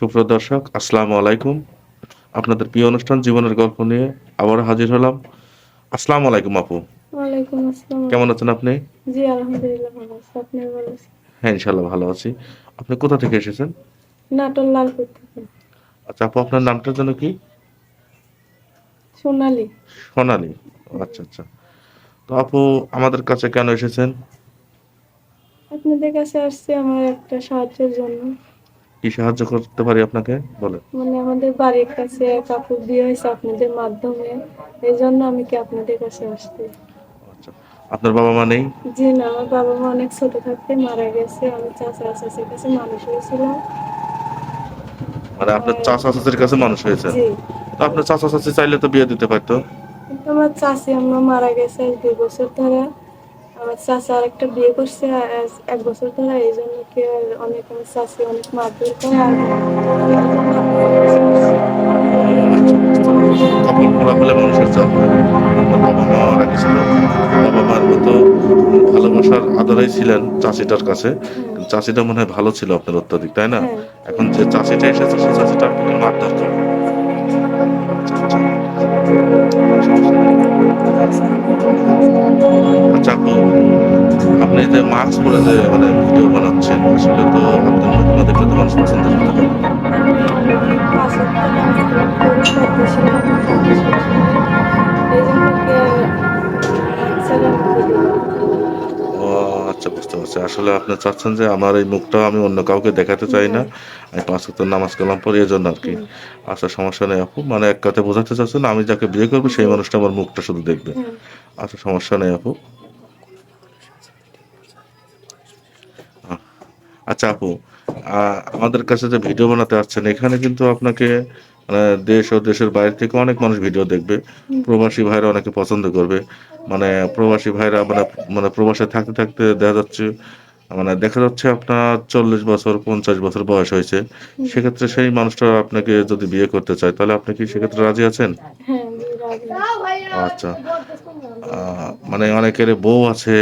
সুপ্রিয় দর্শক আসসালামু আলাইকুম। আপনাদের প্রিয় অনুষ্ঠান জীবনের গল্প নিয়ে আবার হাজির হলাম। আসসালামু আলাইকুম আপু। ওয়ালাইকুম আসসালাম। কেমন আছেন আপনি? জি আলহামদুলিল্লাহ ভালো আছি। আপনি ভালো আছেন? হ্যাঁ ইনশাল্লাহ ভালো আছি। আপনি কোথা থেকে এসেছেন? নাটোর লালপুর থেকে। আচ্ছা আপু আপনার নামটার জন্য কি? সোনালি। সোনালি। আচ্ছা আচ্ছা। তো আপু আমাদের কাছে কেন এসেছেন? আপনাদের কাছে আসছি আমার একটা সাহায্যের জন্য। কি সাহায্য করতে পারি আপনাকে? বলেন। মানে আমাদের বাড়ির কাছে কাপড় বিয়ে হয়েছে আপনাদের মাধ্যমে এই জন্য আমি কি আপনাদের কাছে আসছি। আচ্ছা আপনার বাবা মা নেই? জি না আমার বাবা মা অনেক ছোট থাকতে মারা গেছে আমি চাচা চাষের কাছে মানুষ হয়েছিলাম। মানে আপনার চাচা চাচির কাছে মানুষ হয়েছেন জি। তো আপনার চাচা চাচি চাইলে তো বিয়ে দিতে পারতো। কিন্তু আমার চাষি আমরা মারা গেছে দুই বছর ধরে। আমার চাচা আর একটা বিয়ে করছে এক বছর ধরে এই জন্য কি অনেক আমার চাষি অনেক মারধর করে আর মানুষের চাপ বাবা মা মারা গেছিল বাবা মার মতো ভালোবাসার আদরেই ছিলেন চাচিটার কাছে। চাষিটা মনে হয় ভালো ছিল আপনার অত্যাধিক তাই না? হ্যাঁ। এখন যে চাষিটা এসেছে সেই চাষিটা আপনাকে মারধর করে। আচ্ছা আপনি যে মাস্ক পরে যে মানে ভিডিও বানাচ্ছেন বুঝতে পারছি। আসলে আপনি চাচ্ছেন যে আমার এই মুখটা আমি অন্য কাউকে দেখাতে চাই না। আমি পাঁচ ওয়াক্ত নামাজ কালাম পড়ি এই জন্য আর কি। আচ্ছা সমস্যা নেই আপু। মানে এক কথা বোঝাতে চাচ্ছেন আমি যাকে বিয়ে করব সেই মানুষটা আমার মুখটা শুধু দেখবে। আচ্ছা সমস্যা নেই আপু। আচ্ছা আপু আমাদের কাছে যে ভিডিও বানাতে আসছেন এখানে কিন্তু আপনাকে মানে দেশ ও দেশের বাইরে থেকে অনেক মানুষ ভিডিও দেখবে। প্রবাসী ভাইরা অনেকে পছন্দ করবে। মানে প্রবাসী ভাইরা মানে মানে প্রবাসে থাকতে থাকতে দেখা যাচ্ছে মানে দেখা যাচ্ছে আপনার চল্লিশ বছর পঞ্চাশ বছর বয়স হয়েছে। সেক্ষেত্রে সেই মানুষটা আপনাকে যদি বিয়ে করতে চায় তাহলে আপনি কি সেক্ষেত্রে রাজি আছেন? হ্যাঁ। আচ্ছা। মানে অনেকের বউ আছে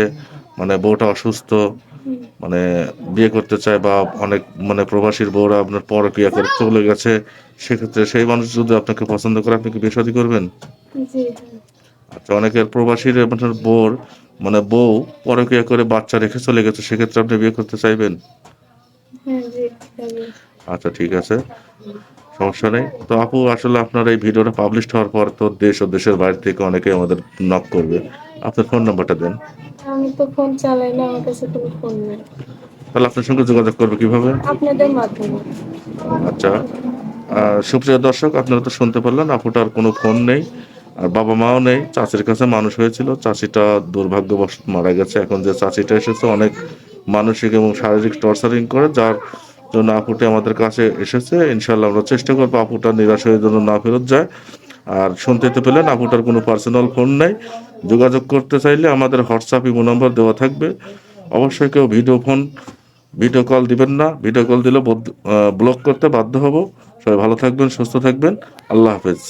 মানে বউটা অসুস্থ মানে বিয়ে করতে চায় বা অনেক মানে প্রবাসীর বউরা আপনার পরক্রিয়া করে চলে গেছে সেক্ষেত্রে সেই মানুষ যদি আপনাকে পছন্দ করে আপনি কি বিয়ে করবেন? আচ্ছা অনেকের প্রবাসীর আপনার বউর মানে বউ পরক্রিয়া করে বাচ্চা রেখে চলে গেছে সেক্ষেত্রে আপনি বিয়ে করতে চাইবেন? হ্যাঁ। আচ্ছা ঠিক আছে। সমস্যা নেই। তো আপু আসলে আপনার এই ভিডিওটা পাবলিশ হওয়ার পর তো দেশ ও দেশের বাইরে থেকে অনেকে আমাদের নক করবে। আপনার ফোন নাম্বারটা দেন। আমি তো ফোন চালাই না আমার কাছে কোনো ফোন নেই। তাহলে আপনার সঙ্গে যোগাযোগ করবে কীভাবে? আপনাদের মাধ্যমে। আচ্ছা সুপ্রিয় দর্শক আপনারা তো শুনতে পারলেন আপুটার কোনো ফোন নেই আর বাবা মাও নেই চাচির কাছে মানুষ হয়েছিল চাচিটা দুর্ভাগ্যবশ মারা গেছে। এখন যে চাচিটা এসেছে অনেক মানসিক এবং শারীরিক টর্চারিং করে যার জন্য আপুটি আমাদের কাছে এসেছে। ইনশাল্লাহ আমরা চেষ্টা করব আপুটা নিরাশ হয়ে যেন না ফেরত যায়। আর শুনতে তো পেলেন আপুটার কোনো পার্সোনাল ফোন নেই। যোগাযোগ করতে চাইলে আমাদের হোয়াটসঅ্যাপ ইমো নম্বর দেওয়া থাকবে। অবশ্যই কেউ ভিডিও ফোন ভিডিও কল দিবেন না। ভিডিও কল দিলে ব্লক করতে বাধ্য হব। সবাই ভালো থাকবেন, সুস্থ থাকবেন। আল্লাহ হাফেজ।